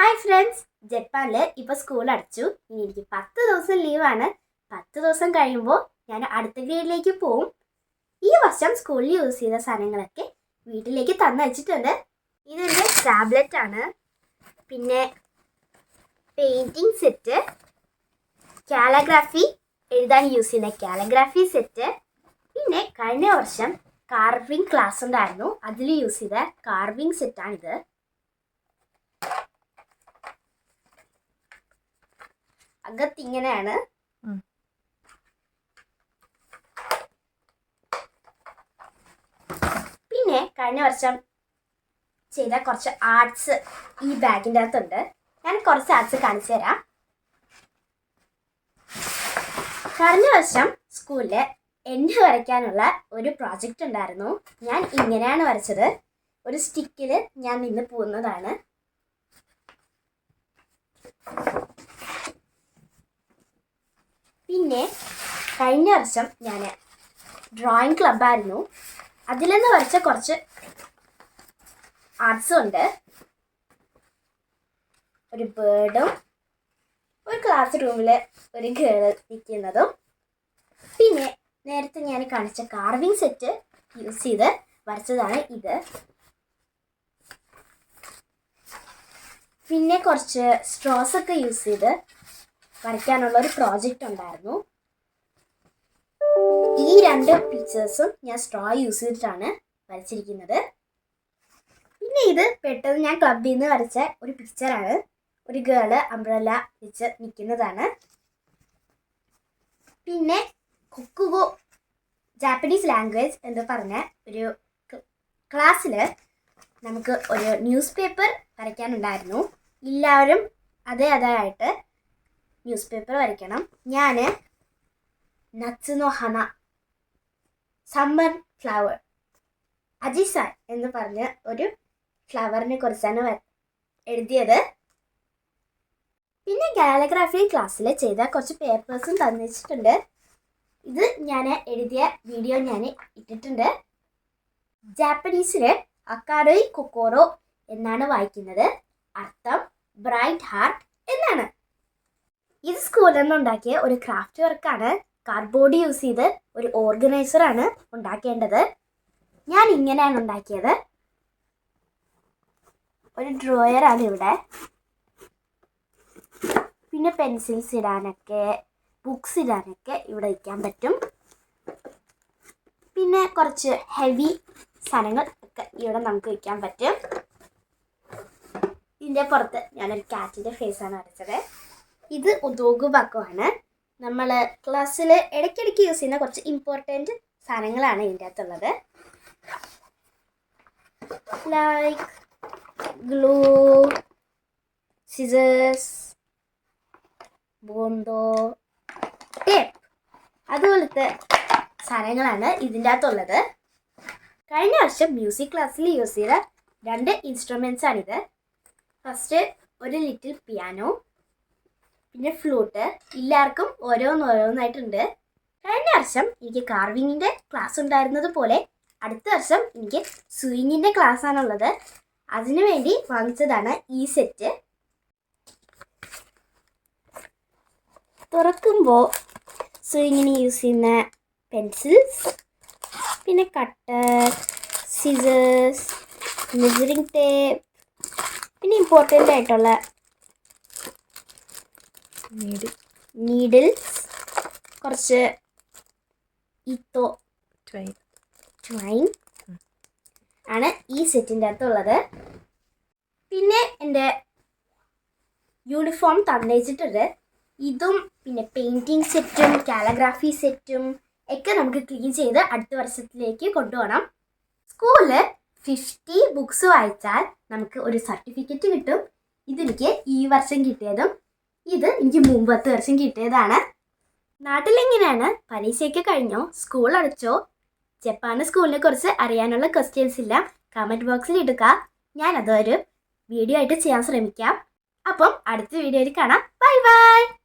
Hi friends ജപ്പാനിൽ ഇപ്പോൾ school അടച്ചു. ഇനി എനിക്ക് പത്ത് ദിവസം ലീവാണ് പത്ത് ദിവസം കഴിയുമ്പോൾ ഞാൻ അടുത്ത ഗ്രേഡിലേക്ക് പോവും. ഈ വർഷം സ്കൂളിൽ യൂസ് ചെയ്ത സാധനങ്ങളൊക്കെ വീട്ടിലേക്ക് തന്നു വെച്ചിട്ടുണ്ട്. ഇതെന്റെ ടാബ്ലറ്റ് ആണ്. പിന്നെ പെയിന്റിങ് സെറ്റ് കാലഗ്രാഫി എഴുതാൻ യൂസ് ചെയ്യുന്ന കാലഗ്രാഫി സെറ്റ് പിന്നെ കഴിഞ്ഞ വർഷം കാർവിംഗ് ക്ലാസ് ഉണ്ടായിരുന്നു. അതിൽ യൂസ് ചെയ്ത കാർവിംഗ് സെറ്റാണിത് അകത്ത് ഇങ്ങനെയാണ് പിന്നെ കഴിഞ്ഞ വർഷം ചെയ്ത കുറച്ച് ആർട്സ് ഈ ബാഗിന്റെ അകത്തുണ്ട്. ഞാൻ കുറച്ച് ആർട്സ് കാണിച്ചു തരാം. കഴിഞ്ഞ വർഷം സ്കൂളിൽ എന്റെ വരയ്ക്കാനുള്ള ഒരു പ്രോജക്റ്റ് ഉണ്ടായിരുന്നു. ഞാൻ ഇങ്ങനെയാണ് വരച്ചത്. ഒരു സ്റ്റിക്കിൽ ഞാൻ നിന്ന് പോകുന്നതാണ്. പിന്നെ കഴിഞ്ഞ വർഷം ഞാൻ ഡ്രോയിങ് ക്ലബ്ബായിരുന്നു അതിൽ നിന്ന് വരച്ച കുറച്ച് ആർട്സും ഉണ്ട്. ഒരു ബേർഡും ഒരു ക്ലാസ് റൂമിൽ ഒരു ഗേൾ നിൽക്കുന്നതും പിന്നെ നേരത്തെ ഞാൻ കാണിച്ച കാർവിംഗ് സെറ്റ് യൂസ് ചെയ്ത് വരച്ചതാണ് ഇത്. പിന്നെ കുറച്ച് സ്ട്രോസ് ഒക്കെ യൂസ് ചെയ്ത് വരയ്ക്കാനുള്ള ഒരു പ്രോജക്റ്റ് ഉണ്ടായിരുന്നു. ഈ രണ്ട് പിക്ചേഴ്സും ഞാൻ സ്ട്രോ യൂസ് ചെയ്തിട്ടാണ് വരച്ചിരിക്കുന്നത്. പിന്നെ ഇത് പെട്ടെന്ന് ഞാൻ ക്ലബിൽ നിന്ന് വരച്ച ഒരു പിക്ചറാണ് ഒരു ഗേൾ അംബ്രല വെച്ച് നിൽക്കുന്നതാണ് പിന്നെ കുക്കുഗോ ജാപ്പനീസ് ലാംഗ്വേജ് എന്ന് പറഞ്ഞ ഒരു ക്ലാസ്സിൽ നമുക്ക് ഒരു ന്യൂസ് പേപ്പർ വരയ്ക്കാനുണ്ടായിരുന്നു. എല്ലാവരും അതേ അതായിട്ട് ന്യൂസ് പേപ്പർ വരയ്ക്കണം ഞാൻ നത്സുനോ ഹന സമ്മർ ഫ്ലവർ അജിസ എന്ന് പറഞ്ഞ ഒരു ഫ്ലവറിനെ കുറിച്ചാണ് എഴുതിയത്. പിന്നെ ഗാലഗ്രാഫി ക്ലാസ്സിൽ ചെയ്ത കുറച്ച് പേപ്പേഴ്സും തന്നിച്ചിട്ടുണ്ട്. ഇത് ഞാൻ എഴുതിയ വീഡിയോ ഞാൻ ഇട്ടിട്ടുണ്ട്. ജാപ്പനീസിലെ അക്കാഡോയി കൊക്കോറോ എന്നാണ് വായിക്കുന്നത്. അർത്ഥം ബ്രൈറ്റ് ഹാർട്ട് എന്നാണ്. ഇത് സ്കൂളിൽ നിന്ന് ഉണ്ടാക്കിയ ഒരു ക്രാഫ്റ്റ് വർക്കാണ് കാർഡ്ബോർഡ് യൂസ് ചെയ്ത് ഒരു ഓർഗനൈസർ ആണ് ഉണ്ടാക്കേണ്ടത്. ഞാൻ ഇങ്ങനെയാണ് ഉണ്ടാക്കിയത്. ഒരു ഡ്രോയർ ആണ് ഇവിടെ. പിന്നെ പെൻസിൽസ് ഇടാനൊക്കെ ബുക്സ് ഇടാനൊക്കെ ഇവിടെ വയ്ക്കാൻ പറ്റും. പിന്നെ കുറച്ച് ഹെവി സാധനങ്ങൾ ഒക്കെ ഇവിടെ നമുക്ക് വയ്ക്കാൻ പറ്റും. ഇതിന്റെ പുറത്ത് ഞാനൊരു കാറ്റിന്റെ ആണ് വരച്ചത്. ഇത് ഉദോഗു ബക്കമാണ് നമ്മൾ ക്ലാസ്സിൽ ഇടയ്ക്കിടയ്ക്ക് യൂസ് ചെയ്യുന്ന കുറച്ച് ഇമ്പോർട്ടന്റ് സാധനങ്ങളാണ് ഇതിന്റെ അകത്തുള്ളത്. ലൈക്ക് ഗ്ലൂ സിസേഴ്സ് ബോന്തോ ടേപ്പ് അതുപോലത്തെ സാധനങ്ങളാണ് ഇതിന്റെ അകത്തുള്ളത്. കഴിഞ്ഞ വർഷം മ്യൂസിക് ക്ലാസ്സിൽ യൂസ് ചെയ്ത രണ്ട് ഇൻസ്ട്രുമെൻസ് ആണിത്. ഫസ്റ്റ് ഒരു ലിറ്റിൽ പിയാനോ പിന്നെ ഫ്ലൂട്ട് എല്ലാവർക്കും ഓരോന്നോരോന്നായിട്ടുണ്ട്. കഴിഞ്ഞ വർഷം എനിക്ക് കാർവിങ്ങിന്റെ ക്ലാസ് ഉണ്ടായിരുന്നത് പോലെ അടുത്ത വർഷം എനിക്ക് സ്വിങ്ങിന്റെ ക്ലാസ് ആണുള്ളത്. അതിനു വേണ്ടി വാങ്ങിച്ചതാണ് ഈ സെറ്റ് തുറക്കുമ്പോൾ സ്വിങ്ങിന് യൂസ് ചെയ്യുന്ന പെൻസിൽസ് പിന്നെ കട്ടർ സിസേഴ്സ് മെസറിംഗ് ടേപ്പ് പിന്നെ ഇമ്പോർട്ടന്റ് ആയിട്ടുള്ള നീടി നീഡിൽസ് കുറച്ച് ഇത്തോ. ട്വൈൻ ട്വൈൻ ആണ് ഈ സെറ്റിന്റെ അകത്തുള്ളത്. പിന്നെ എന്റെ യൂണിഫോം തന്നയിച്ചിട്ടുണ്ട് ഇതും പിന്നെ പെയിന്റിങ് സെറ്റും കാലഗ്രാഫി സെറ്റും ഒക്കെ നമുക്ക് ക്ലീൻ ചെയ്ത് അടുത്ത വർഷത്തിലേക്ക് കൊണ്ടുപോകണം. സ്കൂളിൽ ഫിഫ്റ്റി ബുക്സ് വായിച്ചാൽ നമുക്ക് ഒരു സർട്ടിഫിക്കറ്റ് കിട്ടും. ഇതെനിക്ക് ഈ വർഷം കിട്ടിയതും ഇത് എനിക്ക് മുമ്പത്തെ വർഷം കിട്ടിയതാണ്. നാട്ടിലെങ്ങനെയാണ്? പരീക്ഷയൊക്കെ കഴിഞ്ഞോ? സ്കൂൾ അടച്ചോ? ജപ്പാന് സ്കൂളിനെ കുറിച്ച് അറിയാനുള്ള ക്വസ്റ്റ്യൻസ് ഇല്ല. കമന്റ് ബോക്സിൽ ഇടുക. ഞാൻ അതൊരു വീഡിയോ ആയിട്ട് ചെയ്യാൻ ശ്രമിക്കാം. അപ്പം അടുത്ത വീഡിയോയിൽ കാണാം. Bye bye